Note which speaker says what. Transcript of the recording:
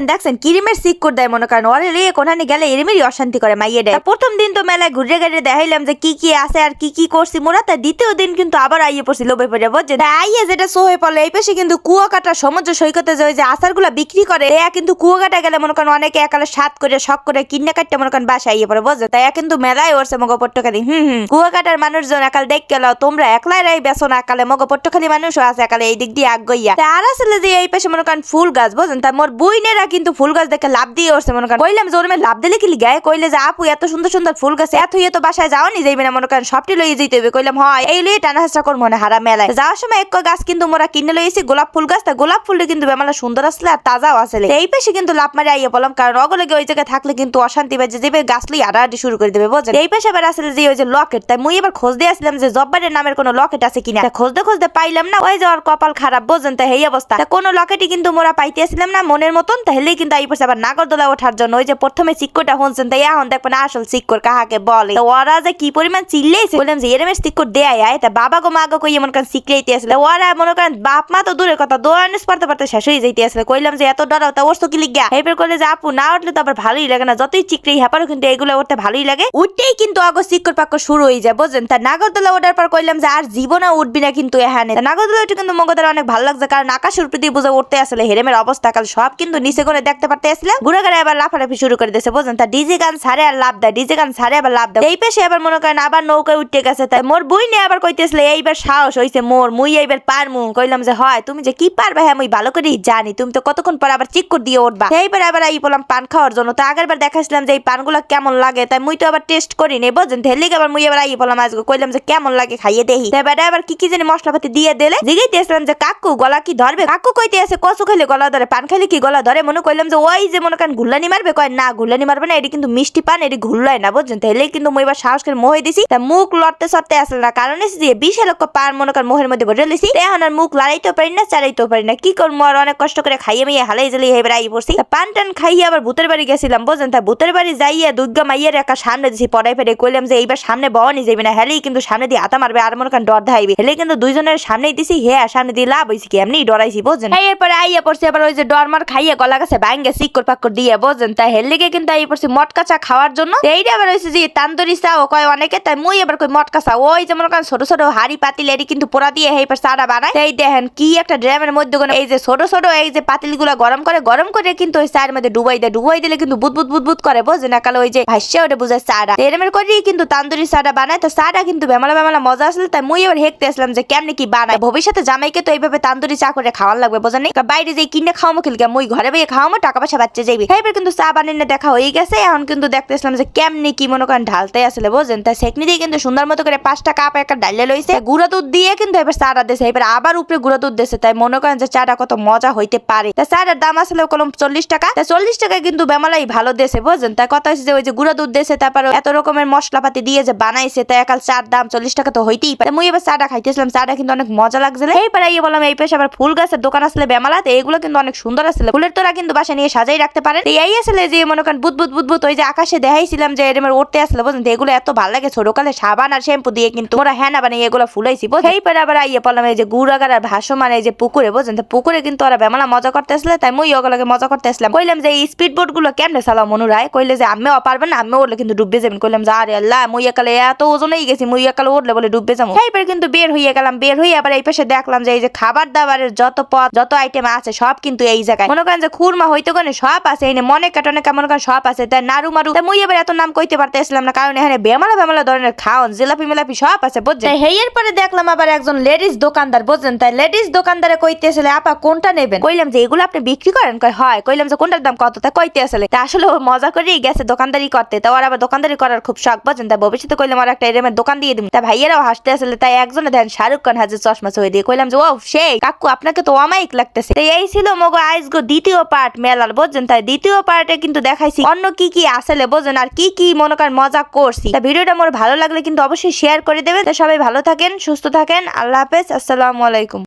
Speaker 1: দেখছেন দেখছেন কিরিমের সিক করে দেয় মনে করেন। ওরে রে কোনখানে গেলে এরমেরই অশান্তি করে মাইয়ে দেয়। প্রথম দিন তো মেলায় ঘুরে ঘুরে দেখাইলাম যে কি কি আছে আর কি কি করছি। মোরা তার দ্বিতীয় দিন কিন্তু আবার আইয়ে পড়ছি লোভে পড়ে বুঝছে আইয়ে যেটা সো হয়ে পড়ল এই পাশে কিন্তু কুয়াকাটা সমুদ্র সৈকতে যে ওই যে আচারগুলো বিক্রি করে এয়া কিন্তু কুয়াকাটা গেলে মনে করেন অনেকে একালে সাত করে শখ করে কিনে কাটতে মনে করেন বাসায় আইয়ে পড়ে বুঝছে তাই কিন্তু মেলায় ওরছে মগো পট্টখালি হুম হুম কুয়াকাটার মানুষজন একাল দেখ গেল তোমরা একলাই রাই বেসো না একালে মগো পট্টখালি মানুষও আছে একালে এই দিক দিয়ে আগ্গইয়া তা আর আসলে যে এই পাশে মনে করেন ফুল গাছ বুঝছেন? তা মোর বুইনেরা কিন্তু ফুল গাছ দেখে লাভ দিয়ে ওরছে মনে করেন। কইলাম যে ওরমে লাভ দিলে কি গায়ে কইলে যে, আপু, এত সুন্দর সুন্দর ফুল গাছ, এত ইয়ে তো বাসায় যাও নি যাইবে না। মনে করেন, সবটি লইয়ে যেতে হবে কইলাম, হয়। এই লইয়ে টানা হাসা কর মনে হারা মেলায়। যাওয়ার সময় এক গাছ কিন্তু মোরা কিনে লইয়েছি গোলাপ ফুল গাছ, তা গোলাপ ফুলটা কিন্তু বেমালা সুন্দর আসলে আর তাজাও আসলে। এই পাশে কিন্তু লাভ মারি আইয়া বললাম কারণ অগলগে ওই জায়গায় থাকলে কিন্তু অশান্তি বাজে যাবে গাছ লই আড়াআড়ি শুরু করে দেবে, বুঝছেন? এই পাশে আবার আসলে যে ওই যে লকেট, তাই মুই এবার খোঁজ দিয়ে আসলাম যে, জব্বারের নামের কোনো লকেট আছে কিনা? খোঁজতে খুঁজতে পাইলাম না, ওই যে ওর কপাল খারাপ বোঝেন তা এই অবস্থা। কোনো লকেটই কিন্তু মোরা পাইতে আসলাম না, মনের মতন তাহলেই কিন্তু এই পাশে আবার নাগরদোলা ওঠার জন্য ওই যে প্রথমে সিক্কোটা শুনছেন, তাই এখন দেখবেন আসল সিক্কর কাহাকে বলে। ওরা যে কি পরিমাণ চিল্লেছে বললাম যে এরমের সিক্কর দেয় আয় তা বাবা গো, মা গো কই এমন কারণ সিকড়াইতে আসলে। ওরা মনে করেন, বাপ, মা তো দূরের কথা দৌড়ানিস পারতে পারতে শেষ হয়ে যাইতে আসলে। কইলাম যে, এত ডরাও, তা ওর তো কি লিগা? এবার করলে যে, আপু, না উঠলে তো আবার ভালোই লাগে না, যতই চিকড়ি হ্যাপারও কিন্তু এগুলো উঠতে ভালোই লাগে। উঠতেই কিন্তু আগ সিক্কর পাক্কর শুরু হয়ে যায় বুঝছেন তা নাগরদোলা ওঠার পর কইলাম যে, আর জীবনে উঠবি না কিন্তু এখানে। নাগরদোলা ওটা কিন্তু মগদের অনেক ভালো লাগছে, কারণ আকাশের দিয়ে বুঝে উঠতে আসলে হেরেমের অবস্থা, কাল সব কিন্তু নিচে করে দেখতে পারতে আসলাম ঘুরে আবার লাফালাফি শুরু করে দিয়েছে, বুঝছেন? তা ডিজে গান সারে আর লাভ দেয়, ডিজে গান ছাড়ে আবার লাভ দেয়। এই পেশে আবার মনে করেন আবার নৌকায় উঠতে গেছে, তাই মোর বই নিয়ে আবার কইতেছিল, এইবার সাহস হইছে মোর, মুই এইবার পারমু। কইলাম যে, হয়, তুমি যে কি পারবে হ্যাঁ মুই ভালো করেই জানি, তুমি তো কতক্ষণ পর আবার চিক করে দিয়ে উঠবা। এইবার আবার আই বললাম, পান খাওয়ার জন্য। তো আগের বার দেখাছিলাম যে, এই পানগুলো কেমন লাগে, তাই মুই তো আবার টেস্ট করি নে বুঝছেন ধেলে আবার মুই আবার আই বললাম আজকে, কইলাম যে, কেমন লাগে খাইয়ে দেখি। তাই বেটা আবার কি কি জানি মশলাপাতি দিয়ে দিলে। জিগাইতে আসলাম যে, কাকু, গলা কি ধরবে? কাকু কইতে আছে, কচু খাইলে গলা ধরে, পান খাইলে কি গলা ধরে? মনে কইলাম যে ওই যে মনে করেন ঘুল্লানি মারবে, কয় না ঘুল্লানি মারবে না, এটি কিন্তু মিষ্টি পান, এটি ঘুল্লাই না, বুঝছেন? তাহলে কিন্তু মুই এবার সাহস করে মোহে দিছি, তা মুখ লড়তে সরতে আসলে না, কারণ এসে বিশ লক্ষ পান মনে করেন মোহের মধ্যে ভরে লিছি এখন আর মুখ লড়াইতেও পারি না, চালাইতেও পারি না, কি করব? আর অনেক কষ্ট করে খাইয়ে মিয়ে হালাই জ্বালিয়ে এবার আই পড়ছি। পান টান খাইয়ে আবার ভূতের বাড়ি গেছিলাম, বুঝছেন? তা ভূতের বাড়ি যাইয়া দুর্গা মাইয়ের একা সামনে দিছি পড়াই ফেরে কইলাম যে এইবার সামনে বওয়ানি যাবে না, হেলেই কিন্তু সামনে দিয়ে আতা মারবে, আর মনে করেন ডর ধাইবে হেলে কিন্তু দুইজনের সামনেই দিছি, হে সামনে দিয়ে লাভ হয়েছি কি এমনি ডরাইছি, বুঝছেন? এই এরপরে আইয়া পড়ছি, আবার ওই যে ডর মার খাইয়ে গলা গাছে ভাঙ্গে সিক্কর পাক্কর দিয়ে বুঝছেন তাই হেলিকে কিন্তু আই পড়ছি মটকাচা খাওয়ার জন্য। তো এইটা আবার হয়েছে যে তান্দুরি চা, ও কয় অনেকে, তাই মুই এবার কই মটকা চা। ওই যে মনে করেন ছোট ছোট হাড়ি পাতিল এটি কিন্তু পোড়া দিয়ে এই পার চাটা বানায়। এই দেখেন কি একটা ড্রামের মধ্যে কোনো এই যে ছোট ছোট এই যে পাতিলগুলা গরম করে গরম করে কিন্তু ওই চায়ের মধ্যে ডুবাই দেয়। ডুবাই দিলে কিন্তু বুদবুদ বুদবুদ করে, বুঝেন? একালে ওই যে ভাষ্য ওটা বুঝায় চাটা। এরমের করেই কিন্তু তান্দুরি চাটা বানায়। তো চাটা কিন্তু বেমালা বেমালা মজা আসলে, তাই মুই এবার হেঁকতে আসলাম যে কেমনে কি বানায়। ভবিষ্যতে জামাইকে তো এইভাবে তান্দুরি চা করে খাওয়ার লাগবে, বোঝেন? নি? বাইরে যে কিনে খাওয়ামো খেলকে মুই ঘরে বইয়ে খাওয়ামো টাকা পয়সা বাচ্চা যাইবে। এবার কিন্তু চা বানিয়ে দেখা হয়ে গেছে। এখন কিন্তু দেখতে আসলাম যে কেমনি কি মনে করেন ঢালতে আসলে বোঝেন তাই সেকনি দিয়ে কিন্তু সুন্দর মতো করে পাঁচটা কাপ একটা ডাইলে লইছে। গুঁড়া দুধ দিয়ে কিন্তু এবার চাটা দিয়েছে এবার আবার উপরে গুঁড়া দুধ দিয়েছে তাই মনে করেন যে চাটা কত মজা হইতে পারে। তা চাটার দাম আসলে কলম চল্লিশ টাকা। তা চল্লিশ টাকায় কিন্তু বেমালাই ভালো দিয়েছে বুঝেন তাই কথা হচ্ছে যে ওই যে গুঁড়া দুধ দিয়েছে তারপর এত রকমের মশলাপাতি দিয়ে যে বানাইছে তাই একাল চার দাম চল্লিশ টাকা তো হইতেই পারে। মুই এবার চাটা খাইতেছিলাম। চাটা কিন্তু অনেক মজা লাগছিল। এই বললাম, এই পেশে আবার ফুল গাছের দোকান আসলে বেমালাতে। এইগুলো কিন্তু অনেক সুন্দর আসলে। ফুলের তোরা কিন্তু বাসা নিয়ে সাজাই রাখতে পারে তো এই আসলে যে মনে করেন বুদবুদ বুদবুদ ওই যে আকাশে দেখাইছিলাম যে এরমের উঠতে আসলে বুঝলেন এগুলো এত ভালো লাগে ছোটকালে সাবান আর শ্যাম্পু দিয়ে কিন্তু ওরা হ্যাঁ না বানিয়ে এগুলো ফুলাইছি এই পারে আবার আইয়ে পড়লাম এই যে গুড়াগার আর ভাসমান এই যে পুকুরে বুঝলেন তো পুকুরে কিন্তু ওরা বেমালা মজা করতে আসলে, তাই মুই ওগুলোকে মজা করতে আসলাম। কইলাম যে এই স্পিড বোটগুলো কেমনে চালাও মনুরায় কইলে যে আমিও পারবেন না, আমিও উঠলে কিন্তু ডুববে যাবেন কইলাম যে আরে আল্লাহ, মুই একালে এত ওজনেই গেছি, মুই একালে উঠলে বলে ডুববে যাব। এইবার কিন্তু বের হয়ে গেলাম, বের হয়ে আবার এই পাশে দেখলাম যে এই যে খাবার দাবারের যত পদ, যত আইটেম আছে সব কিন্তু এই জায়গায়। মনে করেন যে খুরমা হইতে গনে সব আছে এনে মনে কাটনে কেমন করেন সব আছে তাই নাড়ু মারু তাই মুই এবার এত নাম কইতে পারতেছিলাম না কারণ এখানে বেমালা বেমালা ধরনের খাওন জিলাপি মিলাপি সব আছে বুঝছেন? হেয়ের পরে দেখলাম আবার একজন লেডিস দোকানদার বুঝছেন? তাই লেডিস দোকানদারে কইতেছিল আপা কোনটা নেবেন? কইলাম যে এগুলো আপনি বিক্রি করেন? কয় হয়। কইলাম যে কোনটার দাম কত? তা কইতে আসলে তা আসলে ও মজা করেই গেছে দোকানদারি করতে। তা ওর আবার দোকানদারি করার খুব শখ বুঝছেন? তাই ভবিষ্যতে কইলাম আর একটা এরমের দোকান দিয়ে দিন তা ভাইয়েরাও হাসতে আসলে তাই একজনে দেন শাহরুখ খান হাজির চশমা ছবি দিয়ে। কইলাম যে ও সেই কাকু আপনাকে তো অমাইক লাগতেছে। তাই এই ছিল মগো আইসগো দ্বিতীয় পার্ট মেলার বোঝেন তাই দ্বিতীয় পার্টে কিন্তু দেখাইছি অন্য কি কি আসলে বোঝেন আর কি কি মনে করেন মজা করছি। তা ভিডিওটা মোর ভালো লাগলে কিন্তু অবশ্যই শেয়ার করে দেবেন। সবাই ভালো থাকেন, সুস্থ থাকেন, আল্লাহ হাফেজ, আসসালামু আলাইকুম।